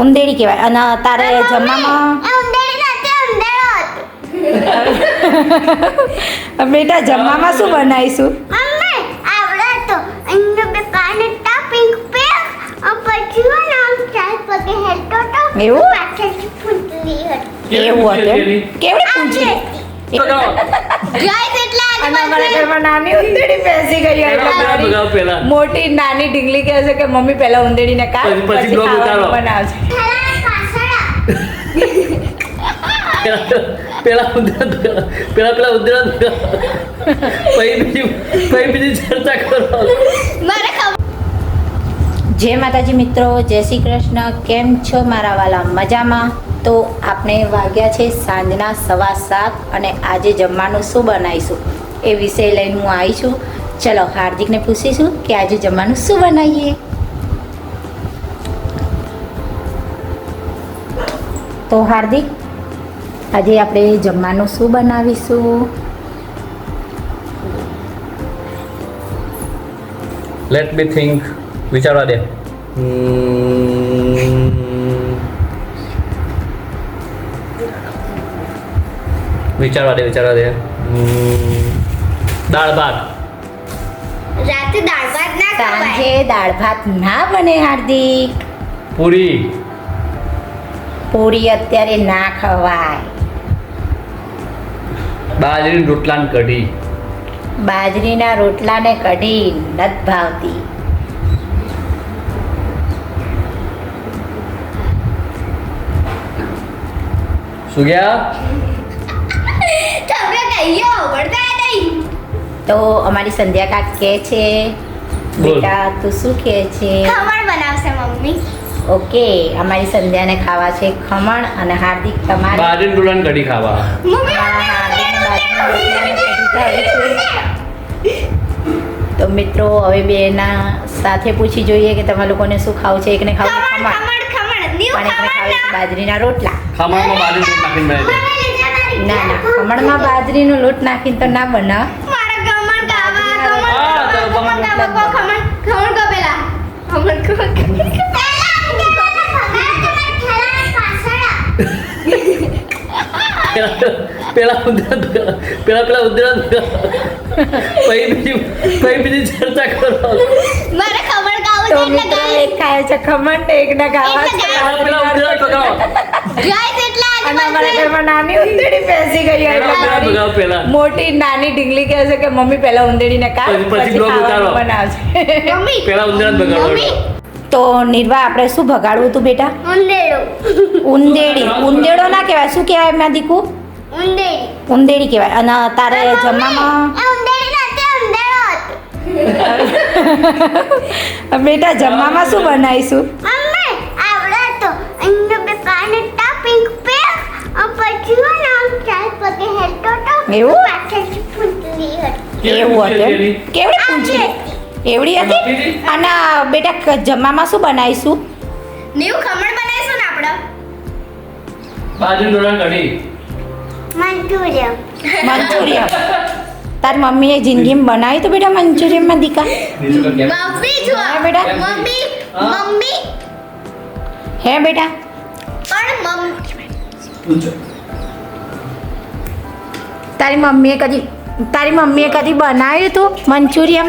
ઉંદેડી કહેવાય. અને તારે જમવામાં? બેટા જમવામાં શું બનાવીશું? એવું? પાછળથી એવું હતું? કેવડી પૂંછી ગાઈસ એટલે આજે અને અમારા ઘરમાં નાની ઉંદેડી બેસી ગઈ એટલે. મોટી નાની ઢીંગલી કહે છે કે મમ્મી પહેલા ઉંદેડીને કાઢ પછી- ખાવાનું બનાવશે પેલા ઉંદરા પેલા પેલા પેલા ઉંદરા પછી બીજી પછી બીજી ચર્ચા કરો. મારે જય માતાજી મિત્રો જય શ્રી કૃષ્ણ. કેમ છો મારા વાલા? મજામાં? તો આપણે વાગ્યા છે સાંજના સવા સાત અને આજે જમવાનું શું બનાવીશું? એ વિષય લઈને હું આવી છું. ચલો, હાર્દિકને પૂછીશું કે આજે જમવાનું શું બનાવીએ? તો હાર્દિક, આજે આપણે જમવાનું શું બનાવીશું? લેટ મી થિંક વિચારવા દે. વિચારવા દે વિચારવા દે. દાળ ભાત રાતે દાળ ભાત ના સાંજે દાળ ભાત ના બને હાર્દિક. પૂરી. પૂરી અત્યારે ના ખવાય. બાજરીના રોટલા ને કઢી. બાજરીના રોટલાને કઢી નત ભાવતી. શું ગયા? તો અમારી સંધ્યા કાક કહે છે બેટા તું શું કહે છે? ખમણ બનાવશે મમ્મી. ઓકે અમારી સંધ્યાને ખાવા છે ખમણ અને હાર્દિક તમારે બાજરીની રોટલા કઢી ખાવા. મમ્મી. તો મિત્રો હવે બેના સાથે પૂછી જોઈએ કે તમારા લોકોને શું ખાવું છે. એકને ખાવું ખમણ ખમણ. પણ એકને ખાવું છે બાજરીના રોટલા. ખમણમાં બાજરી નાખીને બનાવી ના ના ખમણમાં બાજરીનો લોટ નાખીને તો ના બનાવ. તો ખમણ ખમણ ખાવા કો ખમણ ખમણ કો પેલા ખમણ કો પેલા પેલા ઉંદરા પેલા પેલા ઉંદરા તો મોટી. નાની ઢીંગલી કહે છે કે મમ્મી પહેલા ઉંદેડીને કાઢ પછી-. બનાવશે નિર્વા આપણે શું ભગાડવું હતું બેટા? ઉંદેડો ઉંદેડી ઉંદેડો ના કહેવાય. શું કહેવાય મેં દીકુ? ઉંદેડી ઉંદેડી કહેવાય. અને તારે જમવામાં? બેટા જમવામાં શું બનાવીશું? એવું? એવું હતું? કેવડી પૂંજી એવડી હતી? અને બેટા જમવામાં શું બનાવીશું? ન્યુ ખમણ બનાવીશું ને આપણે રોટલા કઢી મંચુરિયમ મંચુરિયમ તારી મમ્મીએ જિંદગીમાં બનાવી તો બેટા મંચુરિયમમાં દીકા? બીજું? મમ્મી જો બેટા. Mummy mummy. હે બેટા? પણ મમ્મી પૂછો. તારી મમ્મીએ કદી તારી મમ્મીએ કદી બનાવ્યું હતું મંચુરિયન?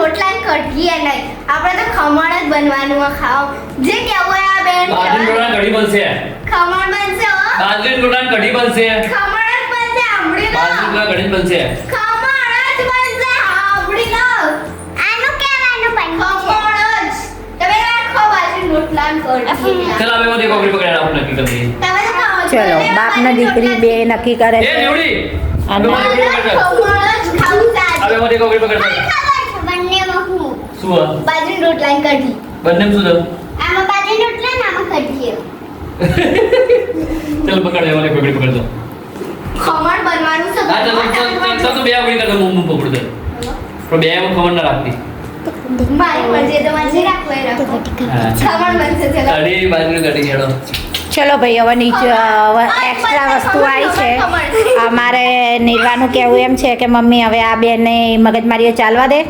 રોટલા કઢીએ નહીં. આપણે તો ખમણ જ બનવાનું ખાવ. જે કેવું આ બેન બાજરી રોટલા કઢી બનશે. ખમણ બનશે બાજરી રોટલા કઢી બનશે. ખમણ જ બનશે સાંભળી રોટલા કઢી બનશે. ચાલ નક્કી કરી તો ચલો ને દીકરી બે નક્કી કરે છે. અને હવે મને કોકરી પકડ. ખમણ જ ખાવું છે આજે. હવે મને કોકરી પકડ મને ખબર છે બંનેમાં હું શું બાજરી રોટલા કઢી. બંનેમાં શું આમાં બાજરી રોટલા ને આમાં કઢી. ચાલ પકડ હવે કોકરી પકડ દો. ખમણ બનવાનું છે હા ચાલ ચાલ ચાલ ચાલ બે આગળ કર હું હું પકડ દે પણ બે એમાં ખબર ના રાખતી. ચલો. ભાઈ હવે નીચે એક્સ્ટ્રા વસ્તુ આવી છે. અમારે નિર્વાનું કહેવું એમ છે કે મમ્મી હવે આ બેને મગજમારીઓ ચાલવા દે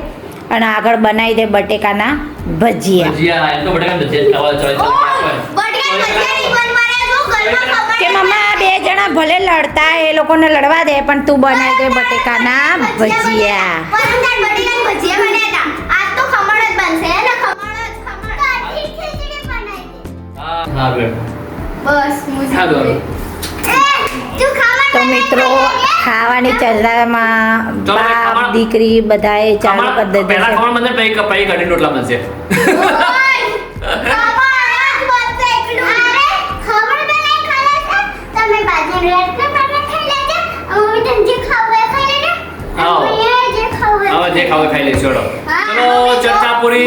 અને આગળ બનાવી દે બટેકાના ભજીયા. કે મમ્મા આ બે જણા ભલે લડતા એ લોકોને લડવા દે પણ તું બનાવી દે બટેકાના ભજીયા હા બેન બસ બેન. તું મિત્રો ખાવાની ચર્ચામાં બાપ દીકરી બધાએ ચાલુ કરી ખમણ- પહેલા ખમણ બનશે પછી પછી કઢી રોટલા બનશે. જે ખાવ ખાઈ ચલો. ચલો ચર્ચા પૂરી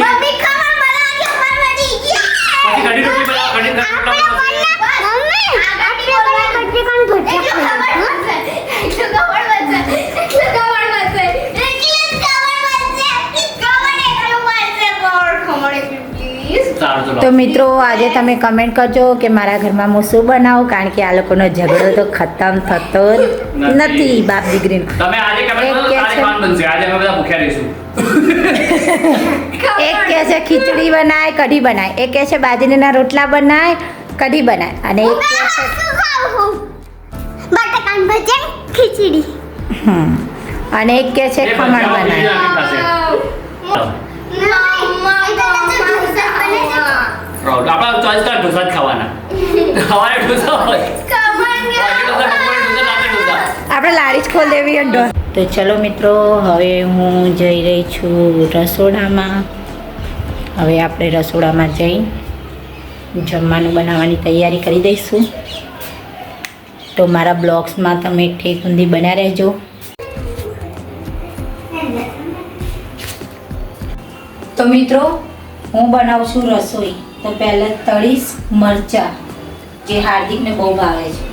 તો મિત્રો આજે તમે કમેન્ટ કરજો કે મારા ઘરમાં હું શું બનાવું કારણ કે આ લોકોનો ઝઘડો તો ખતમ થતો નથી. નથી બાપ દીકરીનો. તમે આજે કમેન્ટ કરો એક તારી છે- બનશે. આજે અમે બધા ભૂખ્યા રહીશું. એક કહે છે ખીચડી બનાય કઢી બનાય. એક કહે છે બાજરીના રોટલા બનાય કઢી બનાય. અને એક કહે છે બટાકાન ભજન ખીચડી? અને એક કહે છે ખમણ ભજીયા બનાય. આપણા ચોઈસ ઢોસા જ ખાવાના. ઢોસા હોય. ઢોસા ઢોસા. ઢોસા લારી જ ખોલ દેવી અંડો તો ચલો મિત્રો, હવે હું જઈ રહી છું રસોડામાં. હવે આપણે રસોડામાં જઈ જમવાનું બનાવવાની તૈયારી કરી દઈશું. તો મારા બ્લોગ્સમાં તમે ઠીક ઊંધી બન્યા રહેજો. તો મિત્રો, હું બનાવું છું રસોઈ. તો પહેલાં તળીશ મરચાં, જે હાર્દિકને બહુ ભાવે છે.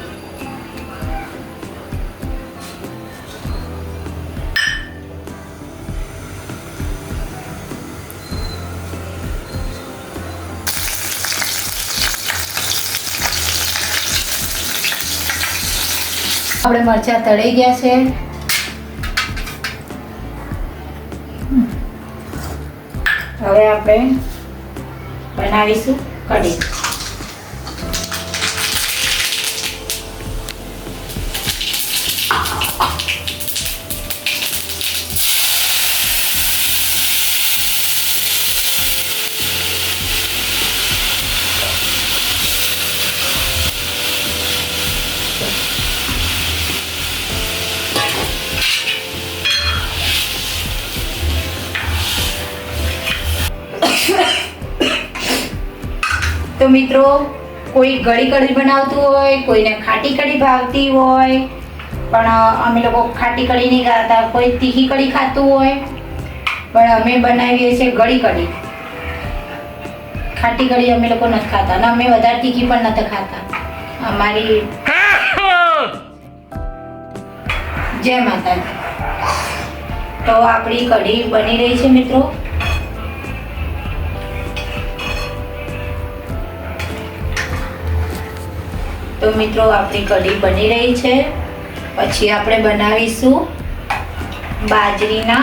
આપણે મરચાં તળી ગયા છે. હવે આપણે બનાવીશું કઢી. મિત્રો, કોઈ ગળી કઢી બનાવતું હોય, કોઈને ખાટી કઢી ભાવતી હોય, પણ અમે લોકો ખાટી કઢી નહીં ખાતા, કોઈ તીખી કઢી ખાતું હોય, પણ અમે બનાવીએ છીએ ગળી કઢી ખાટી કઢી અમે લોકો નથી ખાતા, અને અમે વધારે તીખી પણ નથી ખાતા. અમારી જય માતાજી. તો આપણી કઢી બની રહી છે મિત્રો. તો મિત્રો, આપણી કઢી બની રહી છે. પછી આપણે બનાવીશું બાજરીના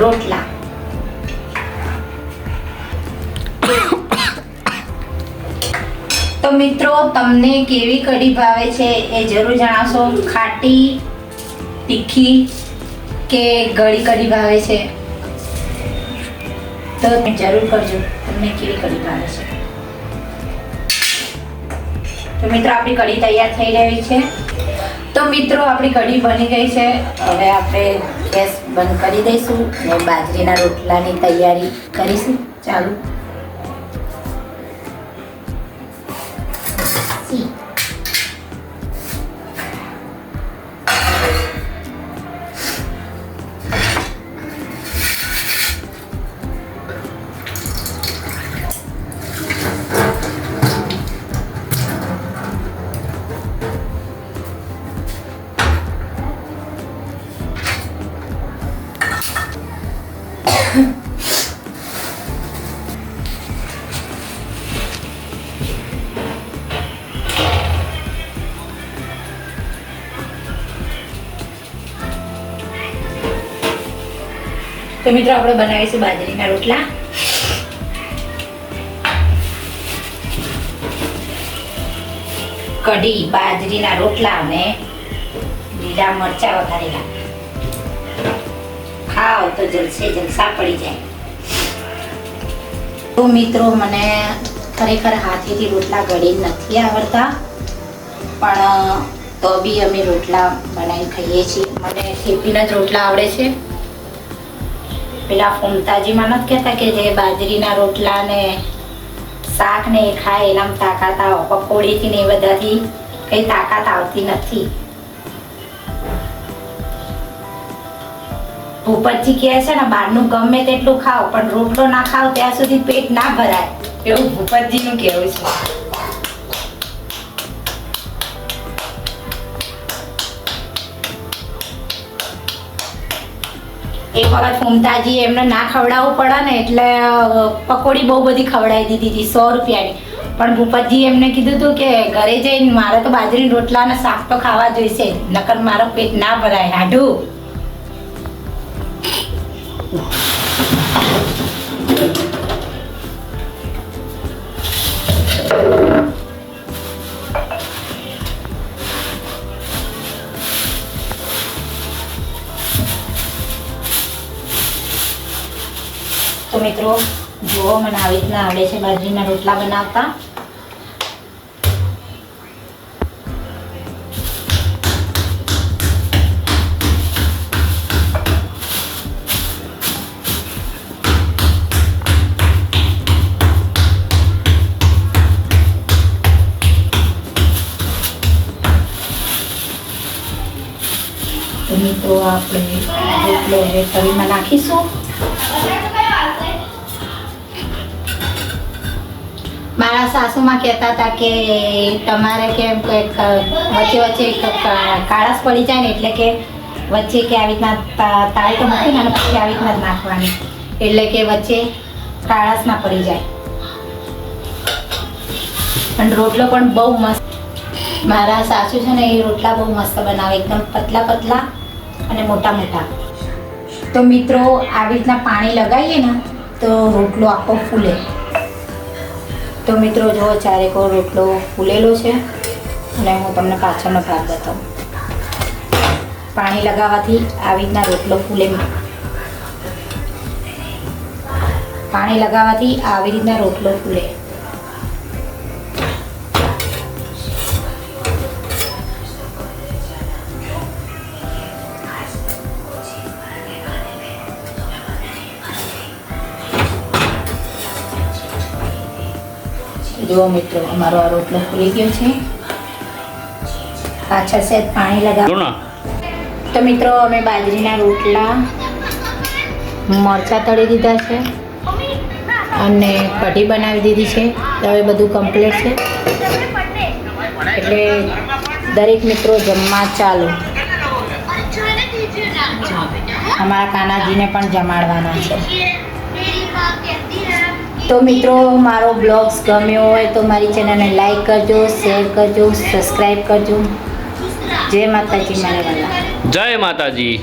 રોટલા. તો મિત્રો, તમને કેવી કઢી ભાવે છે એ જરૂર જણાવશો. ખાટી, તીખી કે ગળી કઢી ભાવે છે? તો જરૂર કરજો, તમને કેવી કઢી ભાવે છે? તો મિત્રો, આપણી કઢી તૈયાર થઈ રહી છે. તો મિત્રો, આપણી કઢી બની ગઈ છે. હવે આપણે ગેસ બંધ કરી દઈશું અને બાજરીના રોટલાની તૈયારી કરીશું. ચાલુ. તો મિત્રો, આપણે બનાવીશું બાજરીના રોટલા. કઢી, બાજરીના રોટલા અને લીલા મરચા વઘારેલા. ખાઓ તો જલસે જલસા પડી જાય. તો મિત્રો, મને ખરેખર હાથેથી રોટલા ઘડી નથી આવડતા, પણ તો બી અમે રોટલા બનાવી ખાઈએ છીએ. મને થેપીના જ રોટલા આવડે છે. પેલા ફોમતાજીમાં નથી કહેતા કે જે બાજરીના રોટલા ને શાક ને એ ખાય, એનામાં તાકાત આવે, પકોડીથી ને એ બધાથી કઈ તાકાત આવતી નથી. ભૂપતજી કહે છે ને, બહારનું ગમે તેટલું ખાઓ, પણ રોટલો ના ખાઓ, ત્યાં સુધી પેટ ના ભરાય. એવું ભૂપતજીનું કહેવું છે. એક વખત ફૂમતાજી એમને ના ખવડાવવું પડે ને એટલે પકોડી બહુ બધી ખવડાવી દીધી હતી, સો રૂપિયાની. પણ ભૂપતજી એમને કીધું હતું કે ઘરે જઈને મારે તો બાજરી રોટલા અને શાક તો ખાવા જોઈશે, નકર મારો પેટ ના ભરાય, હાડું. તો મિત્રો, જુઓ, મને આવી રીતના આવડે છે બાજરીના રોટલા બનાવતા. તો મિત્રો, આપણે રોટલો હવે નાખીશું. સાસુમાં કહેતા હતા કે તમારે કેમ કંઈક વચ્ચે વચ્ચે ક- ક- પડી જાય ને એટલે કે વચ્ચે કે આવી રીતના તા- મૂકીને અને પછી આવી રીતના જ નાખવાની. એટલે કે વચ્ચે કાળસ ના પડી જાય. અને રોટલો પણ બહુ મસ્ત. મારા સાસુ છે ને, એ રોટલા બહુ મસ્ત બનાવે, એકદમ પતલા પતલા અને મોટા મોટા. તો મિત્રો, આવી રીતના પાણી લગાવીએ ને, તો રોટલો આખો ફૂલે. તો મિત્રો જો ચારેકો રોટલો ફૂલેલો છે અને હું તમને પાછળનો ભાગ બતાવું. પાણી લગાવવાથી આવી રીતના રોટલો ફૂલે પાણી લગાવવાથી આવી રીતના રોટલો ફૂલે. જુઓ મિત્રો અમારો આ રોટલો ફૂલી ગયો છે. પાછળ સેજ પાણી લગાવ તો મિત્રો અમે બાજરીના રોટલા મરચાં તળી દીધા છે. અને કઢી બનાવી દીધી છે. હવે બધું કમ્પ્લીટ છે. એટલે દરેક મિત્રો જમવા ચાલો. અમારા કાનાજીને પણ જમાડવાના છે. તો મિત્રો, મારો બ્લોગ્સ ગમ્યો હોય તો મારી ચેનલને લાઈક કરજો શેર કરજો સબસ્ક્રાઈબ કરજો. જય માતાજી, મારા જય માતાજી.